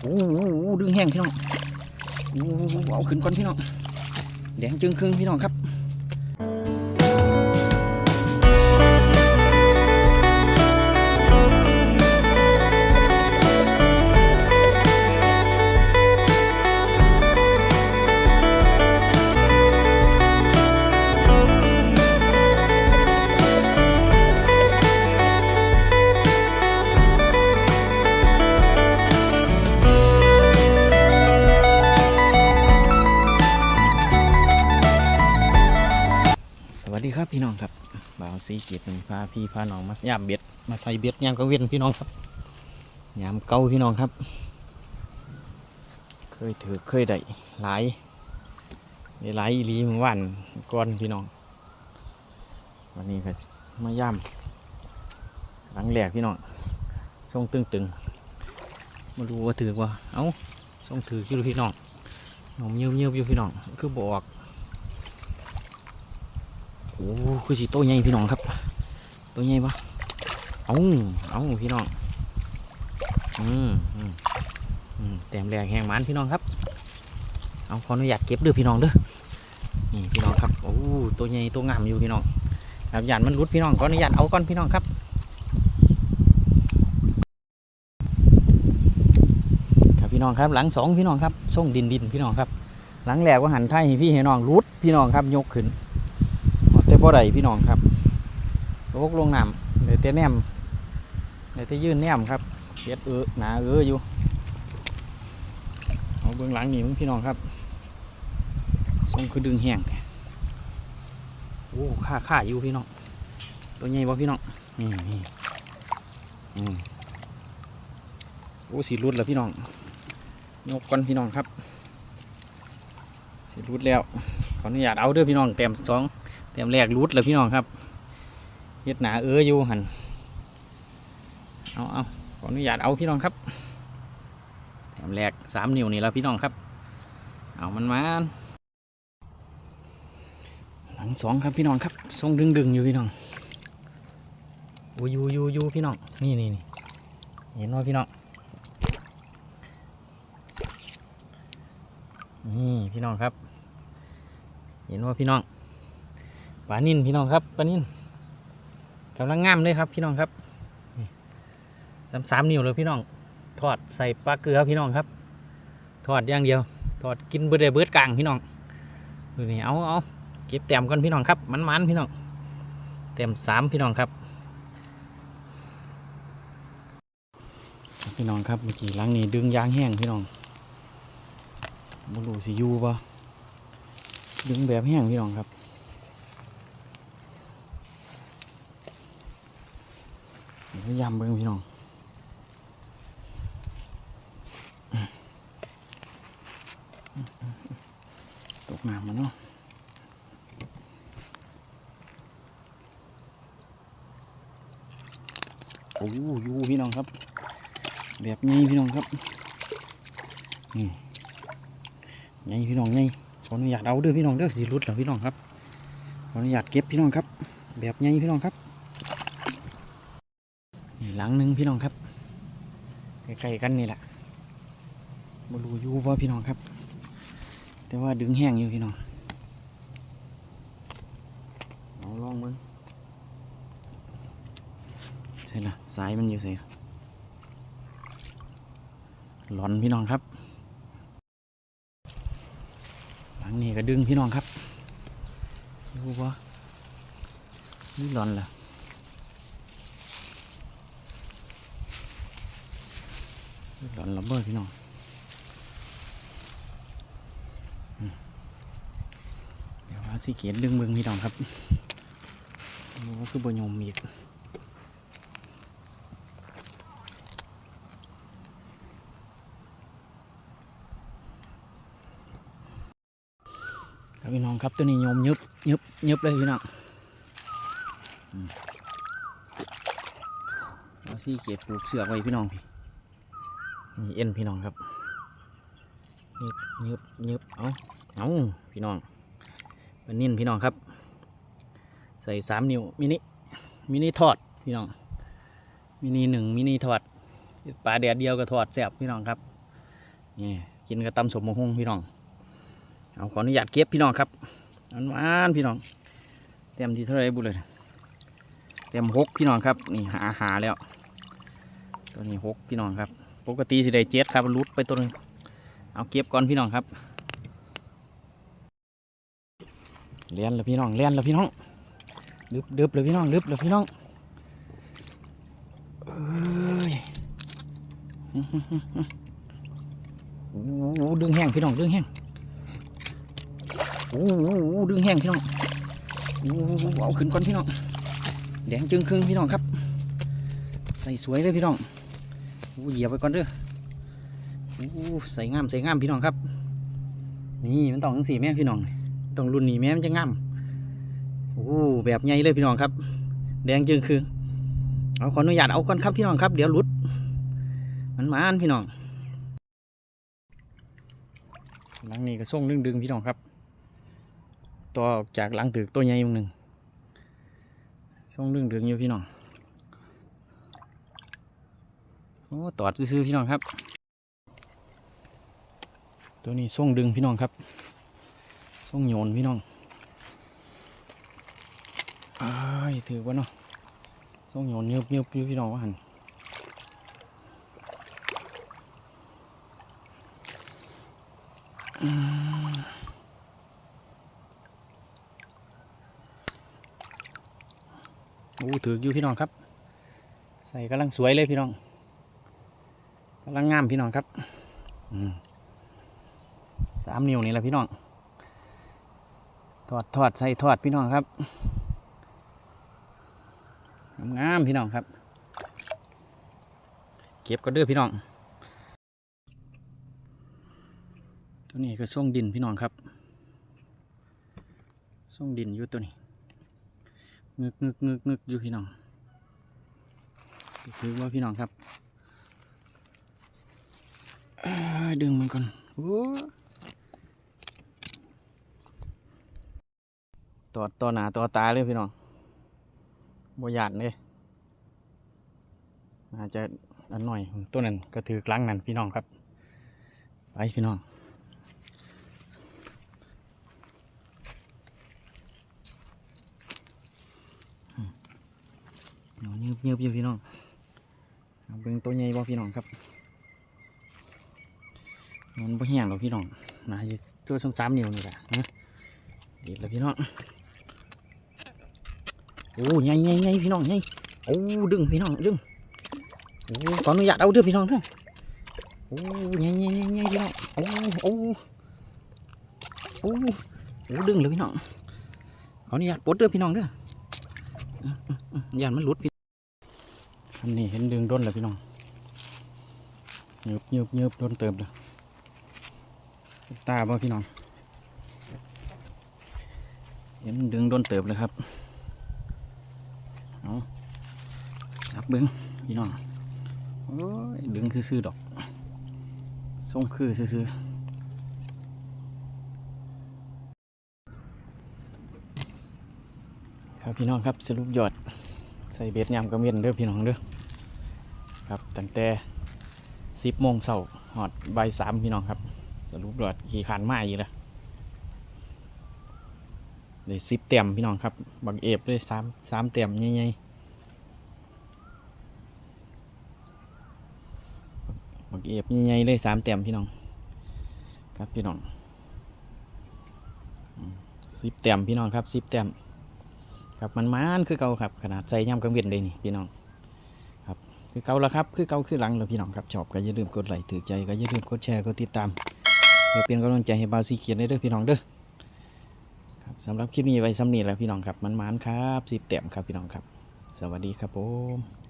โอ้โหดึงแห้งพี่น้องโอ้เอาขึ้นก่อนพี่น้องแดงจึงครึ่งพี่น้องครับ วัสดีครับพี่น้องครับบ่าวสีเกียรติพาพี่พาน้องมายามเบ็ดมาใส่เบ็ดยามกลางเวียนพี่น้องครับยามเก่าพี่น้องครับ เคยถือเคยได้หลายได้หลายอีลีมวานก่อนพี่น้อง วันนี้ก็มายามหลังแหลกพี่น้องทรงตึงๆมาดูว่าถือว่าเอ้าทรงถืออยู่พี่น้องหนมเงียบๆอยู่พี่น้อง คือบอก โอ้คือสิโตใหญ่พี่น้องครับโตใหญ่ปะเอาเอาพี่น้องอืมอืมแต้มแรกแหงมันพี่น้องครับ เอาขออนุญาตเก็บเด้อพี่น้องเด้อนี่พี่น้องครับโอ้ตัวใหญ่ตัวงามอยู่พี่น้องครับหยาดมันรุดพี่น้องขออนุญาตเอาก่อนพี่น้องครับครับพี่น้องครับหลังสองพี่น้องครับส่งดินดินพี่น้องครับ หลังแรกว่าหันไทยพี่ให้น้องรุดพี่น้องครับยกขึ้น แต่บ่ได้พี่น้องครับตกลงน้ำเดี๋ยวแต่แนมเดี๋ยวแต่ยื่นแนมครับเฮ็ดเออหนาเอออยู่เอาเบื้องหลังนี่มึงพี่น้องครับทรงคือดึงแห้งโอ้ค่าค่าอยู่พี่น้องตัวใหญ่บ่พี่น้องนี่นี่อืมโอ้สีรุดแล้วพี่น้องยกก่อนพี่น้องครับสีรุดแล้วขออนุญาตเอาเด้อพี่น้องเต็มสอง เตรียมแรกรูดเลยพี่น้องครับเฮ็ดหนาเอออยู่หันเอาเอาขออนุญาตเอาพี่น้องครับเตรียมแรกสามนิ้วนี่แล้วพี่น้องครับ เอามันมาหลังสองครับพี่น้องครับทรงดึงดึงอยู่พี่น้องโอ้ยอยู่อยู่อยู่พี่น้องนี่นี่นี่เห็นว่าพี่น้องนี่พี่น้องครับ เห็นว่าพี่น้อง ปลานินพี่น้องครับปลานินกำลังงามเลยครับพี่น้องครับสามสามนิ้วเลยพี่น้อง ทอดใส่ปลาเกลือพี่น้องครับ ทอดอย่างเดียว ทอดกินเบิดได้เบิดกลางพี่น้องดูนี่เอาเอาเก็บแต้มก่อนพี่น้องครับมันมันๆพี่น้องแต้มสามพี่น้องครับ พี่น้องครับเมื่อกี้หลังนี้ดึงยางแห้งพี่น้องบรูสิยูปะดึงแบบแห้งพี่น้องครับ พยายามเบิ่งพี่น้องตกน้ำมันเนาะโอ้ยอยู่พี่น้องครับ แบบนี้พี่น้องครับนี่ไงพี่น้องไงขออนุญาตเอาเด้อพี่น้องเด้อสีรุดเหรอพี่น้องครับขออนุญาตเก็บพี่น้องครับ แบบไงพี่น้องครับ หลังหนึ่งพี่น้องครับใกล้ๆกันนี่แหละบรูยูว่าพี่น้องครับ แต่ว่าดึงแห้งอยู่พี่น้องเอาลองมึงใช่ละสายมันอยู่ใส่หลอนพี่น้องครับ หลังนี้ก็ดึงพี่น้องครับรู้ว่านี่หลอนเหรอ หลอนระเบิดพี่น้องเดี๋ยวว่าสิเกียดึงเบิงพี่น้องครับดูว่าคือบยมอีกครับพี่น้องครับตัวนี้โยมยึบยึบยึบเลยพี่น้องเอาสิเกียผูกเสือกไว้พี่น้องพี่ นี่เอ็นพี่น้องครับยึบยึบยึบเอาเอาพี่น้องเป็นนิ่นพี่น้องครับ ใส่สามนิ้วมินิมินิทอดพี่น้องมินิหนึ่งมินิทอดปลาแดดเดียวก็ทอดแซ่บพี่น้องครับนี่กินกับตำสมมะฮงพี่น้องเอาขออนุญาตเก็บพี่น้องครับอันมานพี่น้องเต็มที่เท่าไรบุเลยเต็มหกพี่น้องครับนี่หาหาแล้ว ตัวนี้หกพี่น้องครับ ปกติสิได้เจ็ดครับรุดไปตัวหนึงเอาเก็บก่อนพี่น้องครับเลี้ยนเลยพี่น้องเลี้ยนเลยพี่น้องดึบดึบเลยพี่น้องดึบเลยพี่น้องเอ้ยโอ้ดึงแห้งพี่น้องดึงแห้งโอ้ดึงแห้งพี่น้องโอ้เอาขึ้นก่อนพี่น้องแดงจึงครึ่งพี่น้องครับ ใส่สวยเลยพี่น้อง เหยียบไปก่อนเด้อโอ้ใส่งามใส่งามพี่น้องครับ นี่มันต้องทั้งสี่แม่พี่น้องต้องรุ่นนี้แม่มันจะงามโอ้แบบใหญ่เลยพี่น้องครับ แดงจึงครึ่งเอาขออนุญาตเอาก่อนครับพี่น้องครับ เดี๋ยวลุด มันมานพี่น้องหลังนี้ก็ส่งดึงดึงพี่น้องครับตัวออกจากหลังตึกตัวใหญ่มึงหนึ่งส่งดึงดึงอยู่พี่น้อง โอ้ตอดซื้อพี่น้องครับ ตัวนี้ส่งดึงพี่น้องครับส่งโยนพี่น้องอ้ายถือว่าเนาะส่งโยนเยืบเยืบอยู่พี่น้องว่าหันโอ้ถืออยู่พี่น้องครับ ใส่กำลังสวยเลยพี่น้อง กำลังงามพี่น้องครับสามนิ้วนี่แหละพี่น้อง ทอดทอดใส่ทอดพี่น้องครับ งามพี่น้องครับ เก็บก็เด้อพี่น้อง ตัวนี้ก็ส่งดินพี่น้องครับส่งดินอยู่ตัวนี้งึกงึกงึกงึกอยู่พี่น้องคือว่าพี่น้องครับ ดึงมันก่อนต่อต่อหนาต่อตาเลยพี่น้องบ่หยาดเลยอาจจะอันหน่อยตัวนั้นก็ถือกลางนั้นพี่น้องครับ ไปพี่น้องเอาเงียบเงียบอยู่พี่น้องเบิ่งตัวใหญ่บ่พี่น้องครับ มันบ่แห้งหรอกพี่น้องนะอยู่ตัวสามนิ้วนี่แหละนะดีแล้วพี่น้องโอ้ใหญ่ใหญ่ใหญ่พี่น้องใหญ่โอ้ดึงพี่น้องดึงโอ้ขออนุญาตเอาเด้อพี่น้องเด้อโอ้ใหญ่ใหญ่ใหญ่ใหญ่พี่น้องโอ้โอ้โอ้โอ้ดึงเลยพี่น้องขออนุญาตปลดเด้อพี่น้องเด้อยันมันหลุดพี่อันนี้เห็นดึงด้นเลยพี่น้องเยืบเยืบเยืบด้นเติมเลย ตาบ่พี่น้องเห็นดึงโดนเติบเลยครับเอาจับเบิ้งพี่น้องโอ้ยดึงซื่อๆดอกทรงคือซื่อครับพี่น้องครับสรุปยอดใส่เบ็ดยำกระเมียนเด้อพี่น้องเด้อครับตั้งแต่สิบโมงเช้าหอดบ่ายสามพี่น้องครับ สรุปยอดขี่ขานมาอยู่แล้วเลยสิบเต็มพี่น้องครับ บักเอฟเลยสามสามเต็มใหญ่ๆบักเอฟใหญ่ๆเลยสามเต็มพี่น้อง ครับพี่น้องสิบเต็มพี่น้องครับสิบเต็มครับมันมันคือเก่าครับ ขนาดใจย่ำกังเวียนเลยนี่พี่น้องครับคือเก่าแล้วครับคือเก่าคือหลังแล้วพี่น้องครับชอบก็อย่าลืมกดไลค์ถือใจก็อย่าลืมกดแชร์กดติดตาม พื่อเป็นกำลังใจให้บาวซีเขียนได้เด้อพี่น้องเด้อครับสำหรับคลิปนี้ไว้ซ้ำนี้แหล้วพี่น้องครับมันมันครับสิบเต็มครับพี่น้องครับ สวัสดีครับผม